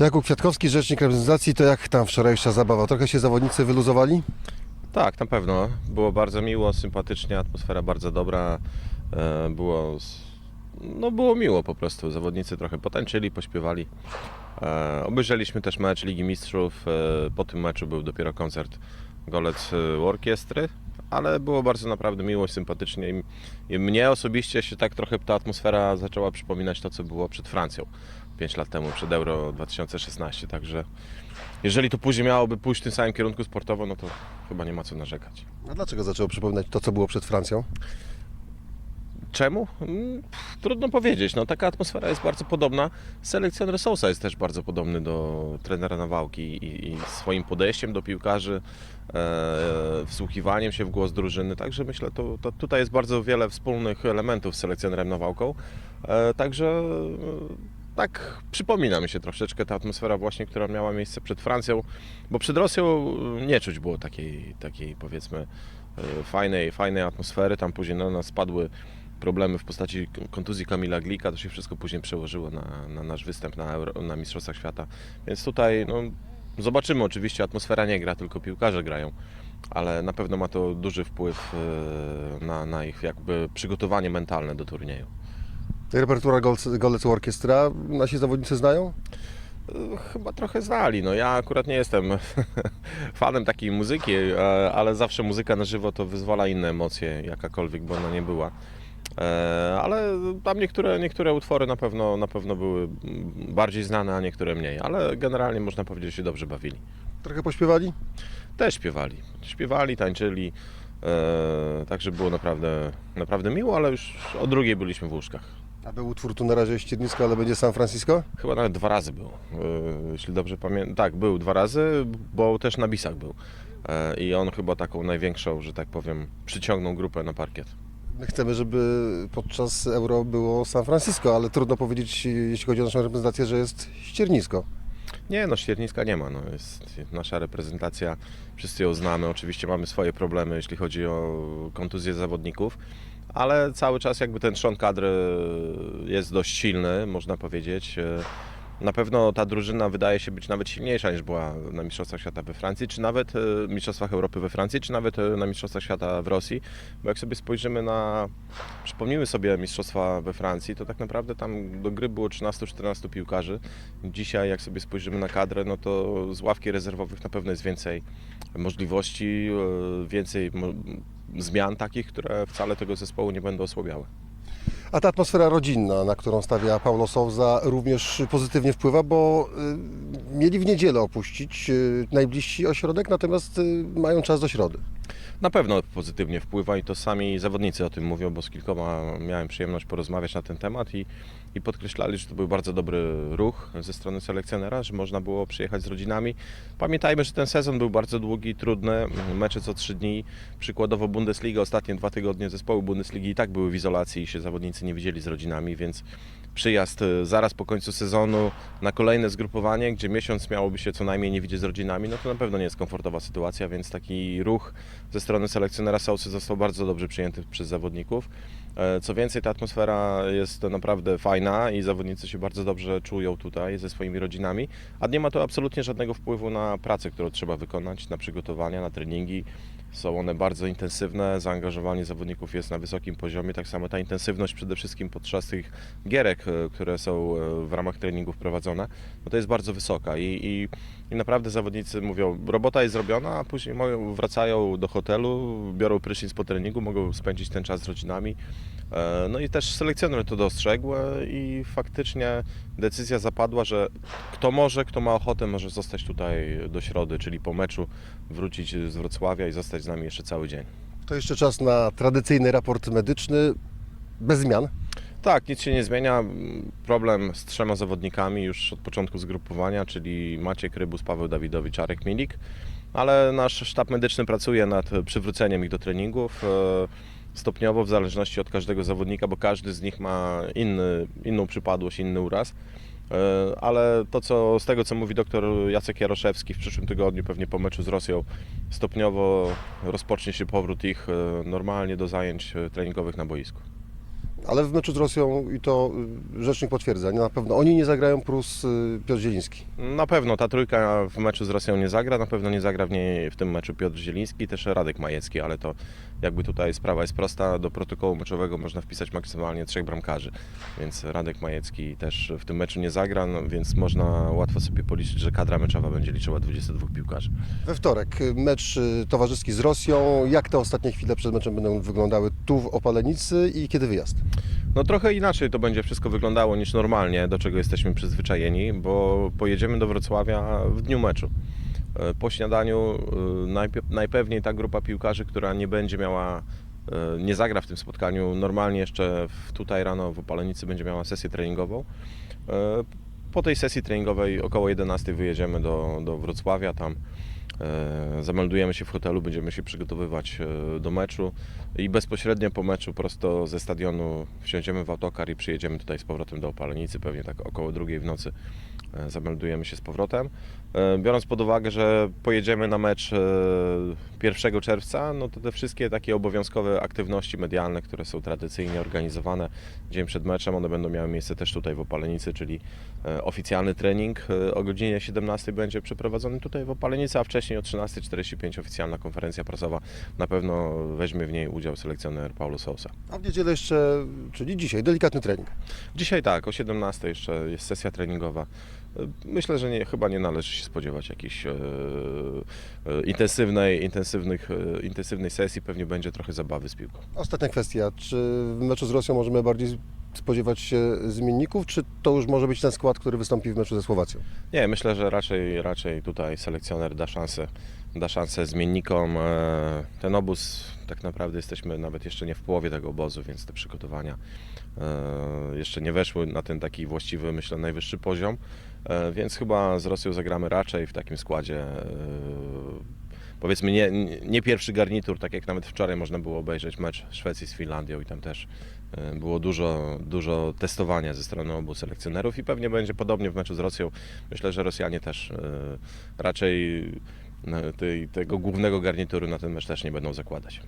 Jakub Kwiatkowski, rzecznik reprezentacji, to jak tam wczorajsza zabawa? Trochę się zawodnicy wyluzowali? Tak, na pewno. Było bardzo miło, sympatycznie, atmosfera bardzo dobra. e, Było, no było miło po prostu. Zawodnicy trochę potańczyli, pośpiewali. E, Obejrzeliśmy też mecz Ligi Mistrzów. E, Po tym meczu był dopiero koncert Golec Orkiestry, ale było bardzo naprawdę miło, sympatycznie. I- I mnie osobiście się tak trochę ta atmosfera zaczęła przypominać to, co było przed Francją 5 lat temu, przed Euro 2016. Także jeżeli to później miałoby pójść w tym samym kierunku sportowo, no to chyba nie ma co narzekać. A dlaczego zaczęło przypominać to, co było przed Francją? Czemu? Mm, Trudno powiedzieć. No, taka atmosfera jest bardzo podobna. Selekcjoner Sousa jest też bardzo podobny do trenera Nawałki i, i swoim podejściem do piłkarzy, e, wsłuchiwaniem się w głos drużyny. Także myślę, to, to tutaj jest bardzo wiele wspólnych elementów z selekcjonerem Nawałką. E, także e, tak przypomina mi się troszeczkę ta atmosfera właśnie, która miała miejsce przed Francją, bo przed Rosją e, nie czuć było takiej, takiej powiedzmy fajnej, fajnej atmosfery. Tam później na nas spadły problemy w postaci kontuzji Kamila Glika, to się wszystko później przełożyło na, na nasz występ na, Euro, na Mistrzostwach Świata. Więc tutaj no, zobaczymy, oczywiście atmosfera nie gra, tylko piłkarze grają, ale na pewno ma to duży wpływ e, na, na ich jakby przygotowanie mentalne do turnieju. Repertura Golec Orkiestra nasi zawodnicy znają? E, Chyba trochę znali. No ja akurat nie jestem fanem takiej muzyki, e, ale zawsze muzyka na żywo to wyzwala inne emocje, jakakolwiek by ona nie była. E, Ale tam niektóre, niektóre utwory na pewno, na pewno były bardziej znane, a niektóre mniej. Ale generalnie można powiedzieć, że się dobrze bawili. Trochę pośpiewali? Też śpiewali. Śpiewali, tańczyli. E, Także było naprawdę, naprawdę miło, ale już o drugiej byliśmy w łóżkach. A był utwór tu na razie Ściernisko, ale będzie San Francisco? Chyba nawet dwa razy był, e, jeśli dobrze pamiętam. Tak, był dwa razy, bo też na Bisach był. E, I on chyba taką największą, że tak powiem, przyciągnął grupę na parkiet. My chcemy, żeby podczas Euro było San Francisco, ale trudno powiedzieć, jeśli chodzi o naszą reprezentację, że jest Ściernisko. Nie, no ścierniska nie ma. No, jest nasza reprezentacja, wszyscy ją znamy. Oczywiście mamy swoje problemy, jeśli chodzi o kontuzję zawodników, ale cały czas jakby ten trzon kadry jest dość silny, można powiedzieć. Na pewno ta drużyna wydaje się być nawet silniejsza niż była na Mistrzostwach Świata we Francji, czy nawet e, Mistrzostwach Europy we Francji, czy nawet e, na Mistrzostwach Świata w Rosji. Bo jak sobie spojrzymy na, przypomnijmy sobie Mistrzostwa we Francji, to tak naprawdę tam do gry było 13-14 piłkarzy. Dzisiaj jak sobie spojrzymy na kadrę, no to z ławki rezerwowych na pewno jest więcej możliwości, e, więcej zmian takich, które wcale tego zespołu nie będą osłabiały. A ta atmosfera rodzinna, na którą stawia Paulo Souza, również pozytywnie wpływa, bo y, mieli w niedzielę opuścić y, najbliższy ośrodek, natomiast y, mają czas do środy. Na pewno pozytywnie wpływa i to sami zawodnicy o tym mówią, bo z kilkoma miałem przyjemność porozmawiać na ten temat i, i podkreślali, że to był bardzo dobry ruch ze strony selekcjonera, że można było przyjechać z rodzinami. Pamiętajmy, że ten sezon był bardzo długi, trudny, mecze co trzy dni. Przykładowo Bundesliga, ostatnie dwa tygodnie zespoły Bundesligi i tak były w izolacji i się zawodnicy nie widzieli z rodzinami, więc przyjazd e, zaraz po końcu sezonu na kolejne zgrupowanie, gdzie miesiąc miałoby się co najmniej nie widzieć z rodzinami, no to na pewno nie jest komfortowa sytuacja, więc taki ruch ze strony selekcjonera Sausy został bardzo dobrze przyjęty przez zawodników. E, Co więcej, ta atmosfera jest naprawdę fajna i zawodnicy się bardzo dobrze czują tutaj ze swoimi rodzinami, a nie ma to absolutnie żadnego wpływu na pracę, którą trzeba wykonać, na przygotowania, na treningi. Są one bardzo intensywne, zaangażowanie zawodników jest na wysokim poziomie, tak samo ta intensywność przede wszystkim podczas tych gierek, które są e, w ramach treningów prowadzone, no to jest bardzo wysoka i, i, i naprawdę zawodnicy mówią, robota jest zrobiona, a później wracają do hotelu, biorą prysznic po treningu, mogą spędzić ten czas z rodzinami. E, No i też selekcjoner to dostrzegł e, i faktycznie decyzja zapadła, że kto może, kto ma ochotę, może zostać tutaj do środy, czyli po meczu wrócić z Wrocławia i zostać z nami jeszcze cały dzień. To jeszcze czas na tradycyjny raport medyczny, bez zmian. Tak, nic się nie zmienia. Problem z trzema zawodnikami już od początku zgrupowania, czyli Maciek Rybus, Paweł Dawidowicz, Arek Milik, ale nasz sztab medyczny pracuje nad przywróceniem ich do treningów e, stopniowo w zależności od każdego zawodnika, bo każdy z nich ma inny, inną przypadłość, inny uraz. E, Ale to, co, z tego, co mówi doktor Jacek Jaroszewski w przyszłym tygodniu, pewnie po meczu z Rosją, stopniowo rozpocznie się powrót ich e, normalnie do zajęć treningowych na boisku. Ale w meczu z Rosją i to y, rzecznik potwierdza, nie, na pewno oni nie zagrają plus y, Piotr Zieliński. Na pewno ta trójka w meczu z Rosją nie zagra, na pewno nie zagra w niej w tym meczu Piotr Zieliński, też Radek Majecki, ale to jakby tutaj sprawa jest prosta, do protokołu meczowego można wpisać maksymalnie trzech bramkarzy, więc Radek Majecki też w tym meczu nie zagra, no, więc można łatwo sobie policzyć, że kadra meczowa będzie liczyła 22 piłkarzy. We wtorek y, mecz towarzyski z Rosją. Jak te ostatnie chwile przed meczem będą wyglądały tu w Opalenicy i kiedy wyjazd? No trochę inaczej to będzie wszystko wyglądało niż normalnie, do czego jesteśmy przyzwyczajeni, bo pojedziemy do Wrocławia w dniu meczu. E, Po śniadaniu e, najpe- najpewniej ta grupa piłkarzy, która nie będzie miała, e, nie zagra w tym spotkaniu, normalnie jeszcze tutaj rano w Opalenicy będzie miała sesję treningową. Po tej sesji treningowej około 11 wyjedziemy do, do Wrocławia, tam zameldujemy się w hotelu, będziemy się przygotowywać e, do meczu i bezpośrednio po meczu prosto ze stadionu wsiądziemy w autokar i przyjedziemy tutaj z powrotem do Opalenicy, pewnie tak około drugiej w nocy. e, zameldujemy się z powrotem. E, Biorąc pod uwagę, że pojedziemy na mecz e, 1 czerwca, no to te wszystkie takie obowiązkowe aktywności medialne, które są tradycyjnie organizowane dzień przed meczem, one będą miały miejsce też tutaj w Opalenicy, czyli e, oficjalny trening e, o godzinie 17 będzie przeprowadzony tutaj w Opalenicy, a wcześniej o 13.45 oficjalna konferencja prasowa. Na pewno weźmie w niej udział selekcjoner Paulo Sousa. A w niedzielę jeszcze, czyli dzisiaj, delikatny trening. Dzisiaj tak, o 17 jeszcze jest sesja treningowa. Myślę, że nie, chyba nie należy się spodziewać jakiejś e, e, intensywnej, intensywnych, e, intensywnej sesji. Pewnie będzie trochę zabawy z piłką. Ostatnia kwestia. Czy w meczu z Rosją możemy bardziej spodziewać się zmienników, czy to już może być ten skład, który wystąpi w meczu ze Słowacją? Nie, myślę, że raczej, raczej tutaj selekcjoner da szansę, da szansę zmiennikom. E, Ten obóz, tak naprawdę jesteśmy nawet jeszcze nie w połowie tego obozu, więc te przygotowania e, jeszcze nie weszły na ten taki właściwy, myślę, najwyższy poziom. E, Więc chyba z Rosją zagramy raczej w takim składzie. e, Powiedzmy, nie, nie pierwszy garnitur, tak jak nawet wczoraj można było obejrzeć mecz Szwecji z Finlandią i tam też e, było dużo, dużo testowania ze strony obu selekcjonerów i pewnie będzie podobnie w meczu z Rosją. Myślę, że Rosjanie też raczej tego głównego garnituru na ten mecz też nie będą zakładać.